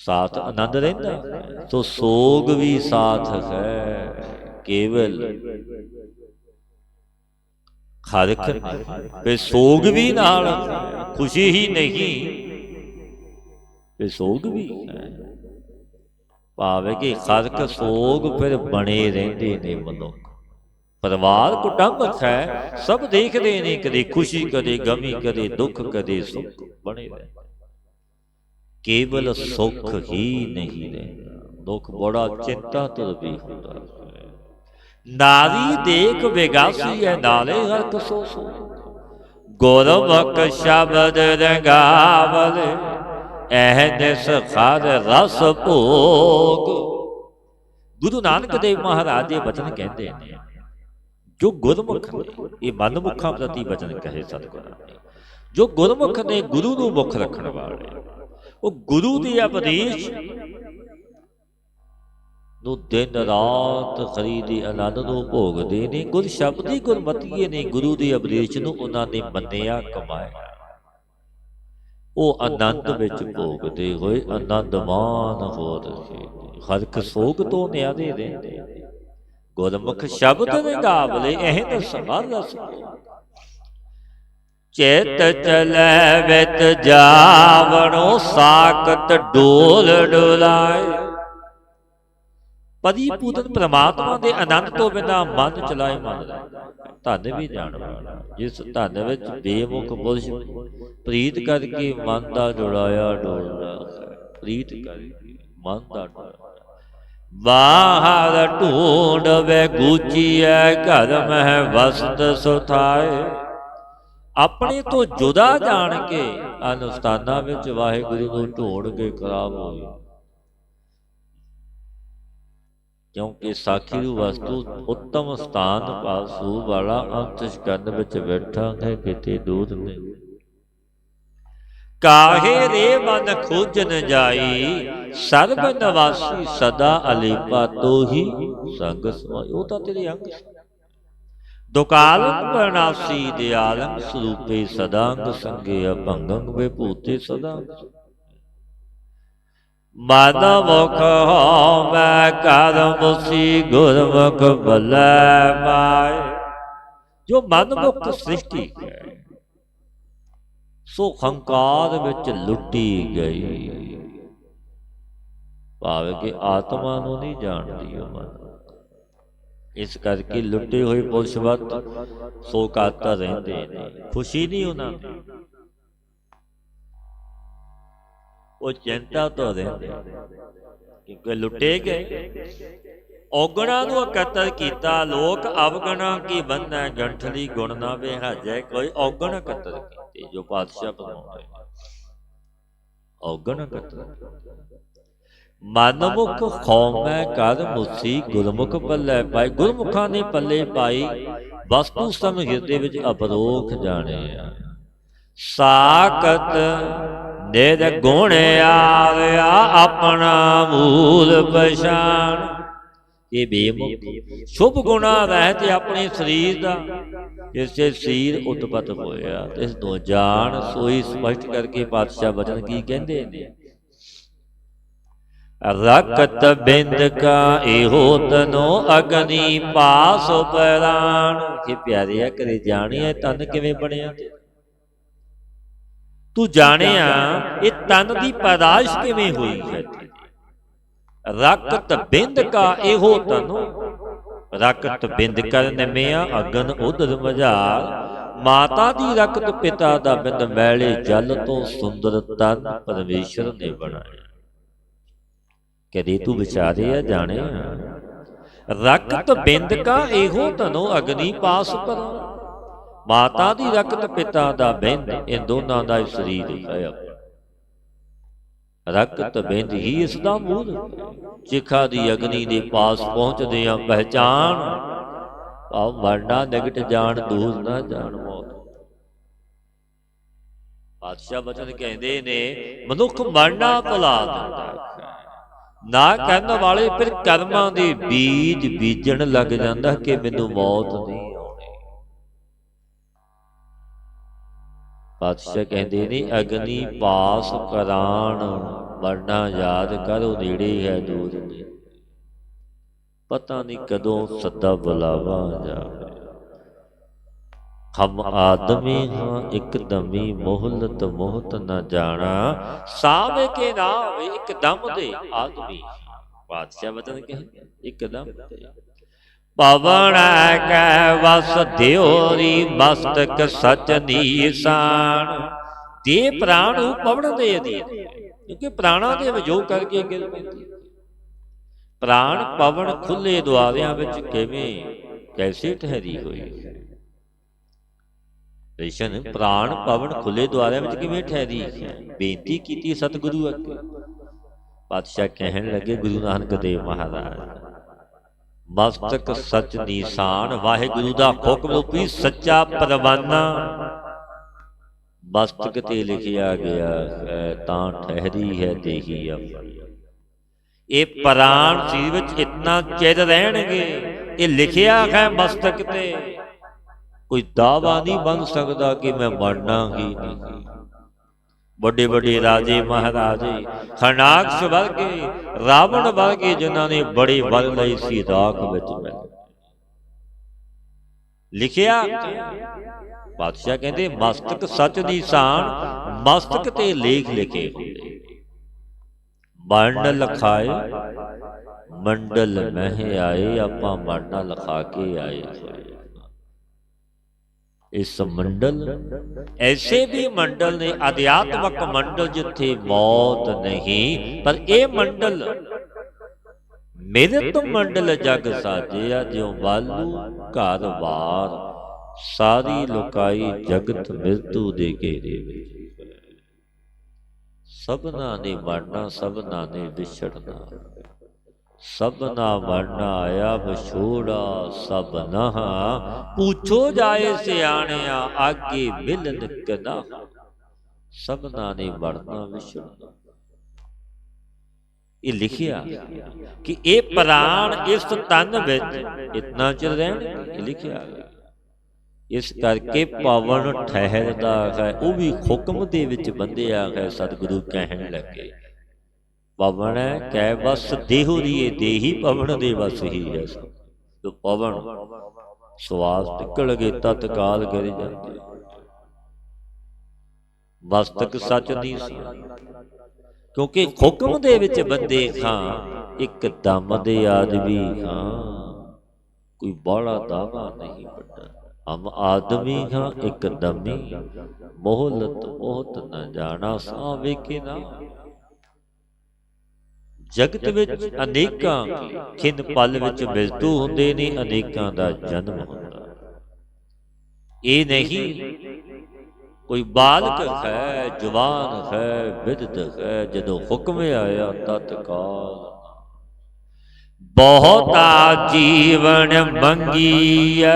ਸਾਥ ਆਨੰਦ ਰਹਿੰਦਾ ਹੈ ਤੋ ਸੋਗ ਵੀ ਸਾਥ ਹੈ ਕੇਵਲ ਖਰਕ ਤੇ ਸੋਗ ਵੀ ਨਾਲ ਹੈ, ਖੁਸ਼ੀ ਹੀ ਨਹੀਂ ਤੇ ਸੋਗ ਵੀ ਹੈ ਭਾਵੇਂ ਕਿ ਖਰਕ ਸੋਗ ਫਿਰ ਬਣੇ ਰਹਿੰਦੇ ਨੇ ਮਨੁੱਖ ਪਰਿਵਾਰ ਕੁਟੰਬ ਹੈ ਸਭ ਦੇਖਦੇ ਨੇ ਕਦੇ ਖੁਸ਼ੀ ਕਦੇ ਗਮੀ ਕਦੇ ਦੁੱਖ ਕਦੇ ਸੁੱਖ ਬਣੇ ਰਹਿੰਦੇ ਕੇਵਲ ਸੁੱਖ ਹੀ ਨਹੀਂ ਰਹਿੰਦਾ। ਦੁੱਖ ਬੜਾ ਚਿੰਤਾ ਤੁਰ ਵੀ ਹੁੰਦਾ ਹੈ। ਨਾਰੀ ਦੇਖ ਵਿਗਾਸੀ ਹੈ ਨਾਲੇ ਹਰ ਕਸੋ ਸੋ ਗੁਰਮੁਖ ਸ਼ਬਦ ਰੰਗਾਵਲੇ ਐਹਨਿਸ ਖਾਦ ਰਸ ਭੋਗ। ਗੁਰੂ ਨਾਨਕ ਦੇਵ ਮਹਾਰਾਜ ਦੇ ਬਚਨ ਕਹਿੰਦੇ ਨੇ ਜੋ ਗੁਰਮੁਖ ਨੇ ਇਹ ਮਨਮੁਖਾਂ ਪ੍ਰਤੀ ਬਚਨ ਕਹੇ ਸਤਿਗੁਰਾਂ ਨੇ। ਜੋ ਗੁਰਮੁਖ ਨੇ ਗੁਰੂ ਨੂੰ ਮੁਖ ਰੱਖਣ ਵਾਲੇ। ਉਹ ਗੁਰੂ ਦੇ ਉਪਦੇਸ਼ ਨੂੰ ਦਿਨ ਰਾਤ ਖਰੀਦੀ ਆਨੰਦ ਨੂੰ ਭੋਗਦੇ ਨੇ ਗੁਰ ਸ਼ਬਦੀ ਗੁਰਮਤੀਏ ਨੇ ਗੁਰੂ ਦੇ ਉਪਦੇਸ਼ ਨੂੰ ਉਹਨਾਂ ਨੇ ਮੰਨਿਆ ਕਮਾਇਆ। ਉਹ ਆਨੰਦ ਵਿੱਚ ਭੋਗਦੇ ਹੋਏ ਆਨੰਦਮਾਨ ਹੋ ਰਹੇ ਹਰ ਕਸੋਗ ਤੋਂ ਨਿਆਦੇ ਨੇ। ਗੁਰਮੁਖ ਸ਼ਬਦ ਦੇ ਗਾਵਲੇ ਇਹ ਤਾਂ ਸਮਾਰ ਰਸ ਚੇਤ ਚਲੇ ਵਿਤ ਜਾਵਣੋ ਸਾਖਤ ਡੋਲ ਡੁਲਾਏ। ਪਦੀ ਪੂਤਨ ਪ੍ਰਮਾਤਮਾ ਦੇ ਆਨੰਦ ਤੋਂ ਬਿਨਾ ਮਨ ਚਲਾਏ ਮਨ। ਧਨ ਵੀ ਜਾਣ ਵਾਲਾ ਜਿਸ ਧਨ ਵਿੱਚ ਬੇਮੁਖ ਪੁਰਸ਼ ਪ੍ਰੀਤ ਕਰਕੇ ਮਨ ਦਾ ਜੁੜਾਇਆ ਡੋਲਦਾ ਪ੍ਰੀਤ ਕਰਕੇ ਮਨ ਦਾ ਡੋਲਦਾ ਬਾਹਰ ਢੂੰਡ ਵੇ ਗੂਚੀਐ, ਘਰ ਮਹਿ ਵਸਤ ਸੁਥਾਏ। ਆਪਣੇ ਤੋਂ ਜੁਦਾ ਜਾਣ ਕੇ ਅਨੁਸਤਾਨਾਂ ਵਿੱਚ ਵਾਹਿਗੁਰੂ ਨੂੰ ਢੋੜ ਕੇ ਖਰਾਬ ਹੋਏ। ਕਿਉਂਕਿ ਸਾਖੀ ਦੀ ਵਸਤੂ ਉੱਤਮ ਸਥਾਨ ਪਾਸੂ ਵਾਲਾ ਅੰਤਿਸ਼ ਕਰਨ ਵਿੱਚ ਬੈਠਾ ਹੈ ਕਿਤੇ ਦੂਰ ਨਹੀਂ। ਕਾਹੇ ਰੇ ਮਨ ਖੋਜਨ ਜਾਈ? ਸਰਬ ਨਿਵਾਸੀ ਸਦਾ ਅਲੇਪਾ ਤੋਹੀ ਸੰਗ ਸਮਾਇ ਉਹ ਤਾਂ ਤੇਰੇ ਅੰਗ ਸੀ। ਦੁਕਾਲੰ ਪ੍ਰਣਾਸੀ ਦਿਆਲੰ ਸਰੂਪੇ ਸਦਾੰਗ ਸੰਗੇ ਅਭੰਗੰ ਵਿਭੂਤੇ ਸਦਾ ਮਨ ਮੁਖ ਹੋ ਮੈਂ ਕਰਮ ਸੀ ਗੁਰਮੁਖ ਬਲੈ ਮਾਏ। ਜੋ ਮਨ ਮੁਖ ਸ੍ਰਿਸ਼ਟੀ ਹੈ ਸੋ ਹੰਕਾਰ ਵਿੱਚ ਲੁੱਟੀ ਗਈ। ਭਾਵੇਂ ਕਿ ਆਤਮਾ ਨੂੰ ਨਹੀਂ ਜਾਣਦੀ ਉਹ ਮਨ। ਇਸ ਕਰਕੇ ਲੁੱਟੇ ਹੋਏ ਪੁਰਸ਼ਵਤ ਸੋ ਰਹਿੰਦੇ ਨੇ। ਖੁਸ਼ੀ ਨਹੀਂ ਉਹਨਾਂ ਨੂੰ? ਉਹ ਚਿੰਤਾ ਤੋਂ ਰਹਿੰਦੇ ਕਿਉਂਕਿ ਲੁੱਟੇ ਗਏ। ਔਗਣਾ ਨੂੰ ਇਕੱਤਰ ਕੀਤਾ। ਲੋਕ ਅਵਗਣਾ ਕੀ ਬੰਨੈ ਗੰਠਲੀ ਗੁਣ ਨਾ ਬਿਹਾਜੈ ਕੋਈ ਔਗਣ ਇਕੱਤਰ ਕੀਤੇ। ਜੋ ਪਾਤਸ਼ਾਹ ਬਣਾਉਂਦੇ ਔਗਣ ਇਕੱਤਰ ਮਨਮੁਖ ਖੌਮੈ ਕਰ ਮੁਸੀ ਗੁਰਮੁਖ ਪੱਲੇ ਪਾਈ। ਗੁਰਮੁਖਾਂ ਨੇ ਪੱਲੇ ਪਾਈ, ਵਸਤੂ ਸਮ ਹਿਰਦੇ ਵਿੱਚ ਅਪਰੋਖ ਜਾਣਿਆ ਸਾਕਤ ਨਿਰ ਗੁਣ ਆਵਿਆ ਆਪਣਾ ਮੂਲ ਪਛਾਣ। ਇਹ ਬੇਮੁਖ, ਸ਼ੁਭ ਗੁਣਾ ਰਹਿਤ ਆਪਣੇ ਸਰੀਰ ਦਾ। ਇਸ ਇਸੇ ਸਰੀਰ ਉਤਪਤ ਹੋਇਆ, ਇਸ ਤੋਂ ਜਾਣ ਸੋਈ ਸਪਸ਼ਟ ਕਰਕੇ ਪਾਤਸ਼ਾਹ ਬਚਨ ਕੀ ਕਹਿੰਦੇ ਨੇ? ਰਕਤ ਬਿੰਦ ਕਾ ਇਹੋ ਤਨੋ ਅਗਨੀ ਪਾਸ ਪ੍ਰਾਣ। ਕਿ ਪਿਆਰਿਆ ਕਰੇ ਜਾਣਿਆ ਤਨ ਕਿਵੇਂ ਬਣਿਆ? ਤੂੰ ਜਾਣਿਆ ਇਹ ਤਨ ਦੀ ਪੈਦਾਇਸ਼ ਕਿਵੇਂ ਹੋਈ ਹੈ? ਰਕਤ ਬਿੰਦ ਕਾ ਇਹੋ ਤਨੋ ਰਕਤ ਬਿੰਦ ਕਰ ਨਿਮਿਆ ਅਗਨ ਉਦਰ ਮਝਾਰ ਮਾਤਾ ਦੀ ਰਕਤ ਪਿਤਾ ਦਾ ਬਿੰਦ ਮੈਲੇ ਜਲ ਤੋਂ ਸੁੰਦਰ ਤਨ ਪਰਮੇਸ਼ਰ ਨੇ ਬਣਾਇਆ। ਕਦੇ ਤੂੰ ਵਿਚਾਰਿਆ ਜਾਣਿਆ ਰਕਤ ਬਿੰਦ ਕਾ ਇਹੋ ਤਨੋ ਅਗਨੀ ਪਾਸ ਪਰ ਮਾਤਾ ਦੀ ਰਕਤ ਪਿਤਾ ਦਾ ਬਿੰਦ ਇਹ ਦੋਨਾਂ ਦਾ ਹੀ ਸਰੀਰ ਹੈ। ਰਕਤ ਬਿੰਦ ਹੀ ਇਸ ਦਾ ਮੂਲ। ਚਿਖਾ ਦੀ ਅਗਨੀ ਦੇ ਪਾਸ ਪਹੁੰਚਦੇ ਆ ਪਹਿਚਾਨ ਆ ਮਰਨਾ ਨਿਕਟ ਜਾਣ ਦੂਰ ਨਾ ਜਾਣ ਮੌਤ। ਪਾਤਸ਼ਾਹ ਬਚਨ ਕਹਿੰਦੇ ਨੇ ਮਨੁੱਖ ਮਰਨਾ ਭੁਲਾ ਦਿੰਦਾ ਹੈ। ਨਾ ਕਰਨ ਵਾਲੇ ਫਿਰ ਕਰਮਾਂ ਦੇ ਬੀਜ ਬੀਜਣ ਲੱਗ ਜਾਂਦਾ ਕਿ ਮੈਨੂੰ ਮੌਤ ਨਹੀਂ ਆਉਣੀ। ਪਾਤਸ਼ਾਹ ਕਹਿੰਦੇ ਨੇ, ਅਗਨੀ ਪਾਸ ਕਰਾਣ ਮਰਨਾ ਯਾਦ ਕਰੋ ਨੇੜੇ ਹੈ ਦੂਰ ਨਹੀਂ। ਪਤਾ ਨਹੀਂ ਕਦੋਂ ਸੱਦਾ ਬੁਲਾਵਾ ਜਾਵੇ। ਹਮ ਆਦਮੀ ਹਾਂ ਇੱਕਦਮੀ ਮੋਹਲਤ ਮੋਹਤ ਨਾ ਜਾਣਾ। ਸਾਵੇ ਕੇ ਨਾਮ ਇੱਕਦਮ ਦੇ ਆਦਮੀ। ਬਾਦਸ਼ਾਹ ਵਚਨ ਕਹੇ ਇੱਕਦਮ ਦੇ। ਪਵਨ ਕੈ ਵਸ ਦਿਓਰੀ ਮਸਤਕ ਸਚ ਨੀਸਾਨ। ਦੇ ਪ੍ਰਾਣ ਪਵਨ ਦੇ ਅਧੀਨ ਕਿਉਂਕਿ ਪ੍ਰਾਣਾ ਦੇ ਵਿਜੋਗ ਕਰਕੇ ਗਿਰ ਪੈਂਦੀ ਪ੍ਰਾਣ ਪਵਨ ਖੁੱਲੇ ਦੁਆਰਿਆਂ ਵਿੱਚ ਕਿਵੇਂ ਕੈਸੇ ਠਹਿਰੀ ਹੋਈ? ਹੈ ਰਿਸ਼ਨ ਪ੍ਰਾਣ ਪਵਨ ਖੁੱਲੇ ਦੁਆਰਿਆਂ ਵਿੱਚ ਕਿਵੇਂ ਠਹਿਰੀ? ਬੇਨਤੀ ਕੀਤੀ ਸਤਿਗੁਰੂ ਅੱਗੇ। ਪਾਤਸ਼ਾਹ ਕਹਿਣ ਲੱਗੇ ਗੁਰੂ ਨਾਨਕ ਦੇਵ ਮਹਾਰਾਜ ਮਸਤਕ ਸਚ ਨੀਸਾਨ ਵਾਹਿਗੁਰੂ ਦਾ ਹੁਕਮ ਰੂਪੀ ਸੱਚਾ ਪਰਵਾਨਾ। ਮਸਤਕ ਤੇ ਲਿਖਿਆ ਗਿਆ ਹੈ ਤਾਂ ਠਹਿਰੀ ਹੈ ਦੇਹੀ ਆਪਣੀ ਇਹ ਪ੍ਰਾਣ ਸਰੀਰ ਵਿੱਚ ਇਤਨਾ ਚਿਰ ਰਹਿਣਗੇ ਇਹ ਲਿਖਿਆ ਹੈ ਮਸਤਕ ਤੇ। ਕੋਈ ਦਾਵਾ ਨਹੀਂ ਬਣ ਸਕਦਾ ਕਿ ਮੈਂ ਮਰਨਾ ਹੀ ਨਹੀਂ ਵੱਡੇ ਵੱਡੇ ਰਾਜੇ ਮਹਾਰਾਜੇ ਖਨਾਕਸ਼ ਵਰਗੇ, ਰਾਵਣ ਵਰਗੇ ਜਿਨ੍ਹਾਂ ਨੇ ਬੜੇ ਬਲ ਲਈ ਸੀ ਰਾਖ ਵਿੱਚ ਮਿਲ। ਲਿਖਿਆ, ਬਾਦਸ਼ਾਹ ਕਹਿੰਦੇ, ਮਸਤਕ ਸੱਚ ਦੀ ਸ਼ਾਨ ਮਸਤਕ ਤੇ ਲੇਖ ਲਿਖੇ ਹੁੰਦੇ। ਮਰਨ ਲਖਾਏ ਮੰਡਲ ਮਹਿ ਆਏ, ਆਪਾਂ ਮਰਨਾ ਲਿਖਾ ਕੇ ਆਏ ਹੋਏ ਇਸ ਮੰਡਲ। ਐਸੇ ਵੀ ਮੰਡਲ ਨੇ, ਅਧਿਆਤਮਕ ਮੰਡਲ ਜਿੱਥੇ ਮੌਤ ਨਹੀਂ, ਪਰ ਇਹ ਮੰਡਲ ਮੇਰੇ ਤੋਂ ਮੰਡਲ ਜਗ ਸਾਜਿਆ, ਜਿਉ ਬਾਲੂ ਘਰ ਵਾਰ। ਸਾਰੀ ਲੋਕਾਈ ਜਗਤ ਮਿਰਤੂ ਦੇ ਘੇਰੇ ਵਿੱਚ। ਸਭਨਾ ਨੇ ਮਰਨਾ, ਸਭਨਾ ਨੇ ਵਿਛੜਨਾ। ਸਭਨਾ ਵਰਨਾ ਆਇਆ ਵਿਛੋੜਾ ਸਭਨਾ। ਪੁੱਛੋ ਜਾਏ ਸਿਆਣਿਆ, ਆਗੇ ਮਿਲਨ ਕਨਾ। ਸਭਨਾ ਨੇ ਮਰਨਾ ਵਿਛੜਨਾ ਇਹ ਲਿਖਿਆ ਕਿ ਇਹ ਪ੍ਰਾਣ ਇਸ ਤਨ ਵਿੱਚ ਇਤਨਾ ਚਿਰ ਰਹਿਣ ਇਹ ਲਿਖਿਆ ਗਿਆ। ਇਸ ਕਰਕੇ ਪਵਨ ਠਹਿਰਦਾ ਹੈ, ਉਹ ਵੀ ਹੁਕਮ ਦੇ ਵਿੱਚ ਬੰਦਿਆ ਹੈ, ਸਤਿਗੁਰੂ ਕਹਿਣ ਲੱਗੇ। ਪਵਨ ਕਹਿ ਬਸ ਦੇਹੁ ਰੀਏ ਦੇਹੀ ਪਵਨ ਦੇ ਬਸ ਹੀ ਹੈ ਜੋ ਪਵਨ ਸਵਾਸ ਨਿਕਲ ਗਏ, ਤਤਕਾਲ ਗਿਰ ਜਾਂਦੇ। ਵਸਤਕ ਸੱਚ ਦੀ ਕਿਉਂਕਿ ਹੁਕਮ ਦੇ ਵਿੱਚ ਬੰਦੇ ਖਾਂ, ਇੱਕ ਦਮ ਦੇ ਆਦਮੀ ਹਾਂ ਕੋਈ ਬਾਹਲਾ ਦਾਵਾ ਨਹੀਂ ਵੱਡਾ। ਹਮ ਆਦਮੀ ਹਾਂ ਇੱਕ ਦਮੀ। ਮੋਹਲਤ ਬਹੁਤ ਨਾ ਜਾਣਾ, ਸਾ ਵੇਖੇ ਨਾ। ਜਗਤ ਵਿੱਚ ਅਨੇਕਾਂ ਖਿੰਨ ਪਲ ਵਿੱਚ ਮਿਲਤੂ ਹੁੰਦੇ ਨੇ ਅਨੇਕਾਂ ਦਾ ਜਨਮ ਹੁੰਦਾ। ਇਹ ਨਹੀਂ ਕੋਈ ਬਾਲਕ ਹੈ ਜਵਾਨ ਹੈ ਵਿਦਤ ਹੈ ਜਦੋਂ ਹੁਕਮ ਆਇਆ ਤਤਕਾਲ। ਬਹੁਤਾ ਜੀਵਨ ਮੰਗੀਐ।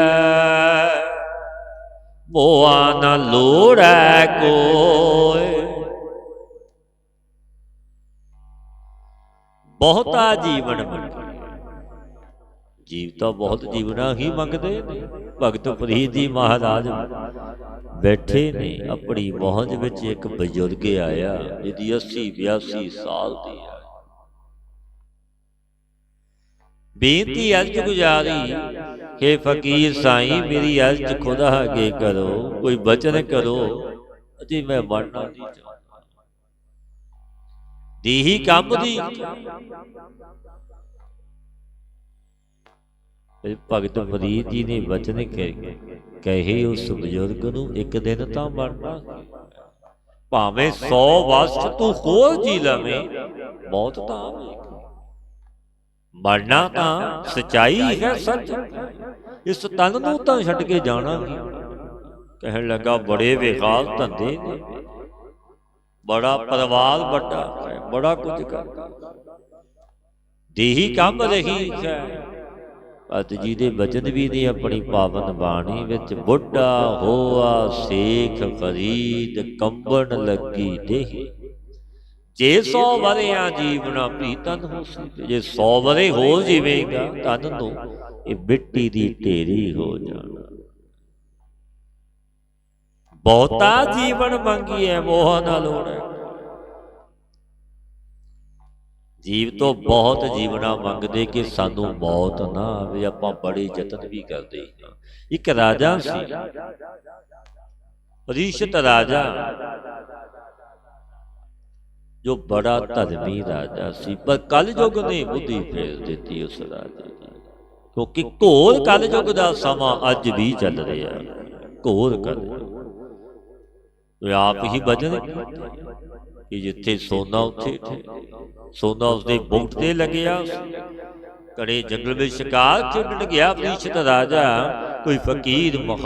ਮੋਆ ਨ ਲੋੜੈ ਕੋਇ ਬਹੁਤਾ ਜੀਵਨ ਮੰਗੀਐ ਜੀਵ ਤਾਂ ਬਹੁਤ ਜੀਵਨਾ ਹੀ ਮੰਗਦੇ ਨੇ। ਭਗਤ ਫਰੀਦ ਜੀ ਮਹਾਰਾਜ ਬੈਠੇ ਨੇ ਆਪਣੀ ਮੌਜ ਵਿੱਚ ਇੱਕ ਬਜ਼ੁਰਗ ਆਇਆ ਜਿਹਦੀ 80 82 ਸਾਲ ਦੀ ਹੈ ਬੇਨਤੀ ਅਰਜ ਗੁਜ਼ਾਰੀ ਕਿ ਫਕੀਰ ਸਾਈਂ ਮੇਰੀ ਅਰਜ ਖੁਦਾ ਅੱਗੇ ਕਰੋ ਕੋਈ ਬਚਨ ਕਰੋ ਅਜੇ ਮੈਂ ਮਰਨਾ ਨਹੀਂ ਚਾਹੁੰਦਾ। ਦੀਹੀ ਕੰਮ ਦੀ। ਭਗਤ ਫਰੀਦ ਜੀ ਨੇ ਵਚਨ ਕਹੇ ਉਸ ਬਜ਼ੁਰਗ ਨੂੰ, ਇੱਕ ਦਿਨ ਤਾਂ ਮਰਨਾ ਭਾਵੇਂ 100 ਵਰਸ਼ ਤੂੰ ਹੋਰ ਜੀ ਲਵੇਂ, ਮੌਤ ਤਾਂ ਆਵੇਗੀ। ਮਰਨਾ ਤਾਂ ਸਚਾਈ ਹੈ ਸੱਚ। ਇਸ ਤਨ ਨੂੰ ਤਾਂ ਛੱਡ ਕੇ ਜਾਣਾ ਕਹਿਣ ਲੱਗਾ, ਬੜੇ ਵਿਖਾਲ ਧੰਦੇ ਨੇ। ਬੜਾ ਪਰਿਵਾਰ ਵੱਡਾ ਹੈ, ਬੜਾ ਕੁਝ ਕਰਦਾ। ਦੇਹੀ ਕੰਮ ਰਹੀ ਹੈ। ਅਤ ਜੀ ਦੇ ਬਚਨ ਵੀ ਨੇ ਆਪਣੀ ਪਾਵਨ ਬਾਣੀ ਵਿੱਚ, ਬੁੱਢਾ ਹੋਆ ਸੇਖ ਫਰੀਦ ਕੰਬਣ ਲੱਗੀ ਦੇਹੀ। ਜੇ 100 ਵਰਿਆਂ ਜੀਵਨਾ ਪ੍ਰੀਤਨ ਹੋ ਸੀ ਜੇ 100 ਵਰੇ ਹੋ ਜੀਵੇਗਾ, ਤਨ ਨੂੰ ਇਹ ਮਿੱਟੀ ਦੀ ਢੇਰੀ ਹੋ ਜਾਣਾ। ਬਹੁਤਾ ਜੀਵਨ ਮੰਗੀਐ ਮੋਹ ਨਾ ਲੋੜੈ ਜੀਵ ਤੋਂ ਬਹੁਤ ਜੀਵਨਾ ਮੰਗਦੇ ਕਿ ਸਾਨੂੰ ਮੌਤ ਨਾ ਆਵੇ ਆਪਾਂ ਬੜੇ ਯਤਨ ਵੀ ਕਰਦੇ ਹਾਂ ਇੱਕ ਰਾਜਾ ਸੀ ਪਰੀਸ਼ਤ ਰਾਜਾ ਜੋ ਬੜਾ ਧਰਮੀ ਰਾਜਾ ਸੀ ਪਰ ਕਲਯੁਗ ਨੇ ਬੁੱਧੀ ਫੇਰ ਦਿੱਤੀ ਉਸ ਰਾਜੇ ਦੀ ਕਿਉਂਕਿ ਘੋਰ ਕਲਯੁਗ ਦਾ ਸਮਾਂ ਅੱਜ ਵੀ ਚੱਲ ਰਿਹਾ ਘੋਰ ਕਲਯੁਗ ਆਪ ਹੀ ਬਚਨ ਕਿ ਜਿੱਥੇ ਸੋਨਾ ਉੱਥੇ ਸੋਨਾ ਉਸਦੇ ਮੁਕਟ ਤੇ ਲੱਗਿਆ। ਕੜੇ ਜੰਗਲ ਵਿੱਚ ਸ਼ਿਕਾਰ ਖੇਡਣ ਗਿਆ ਪ੍ਰੀਸ਼ਤ ਰਾਜਾ ਕੋਈ ਫਕੀਰ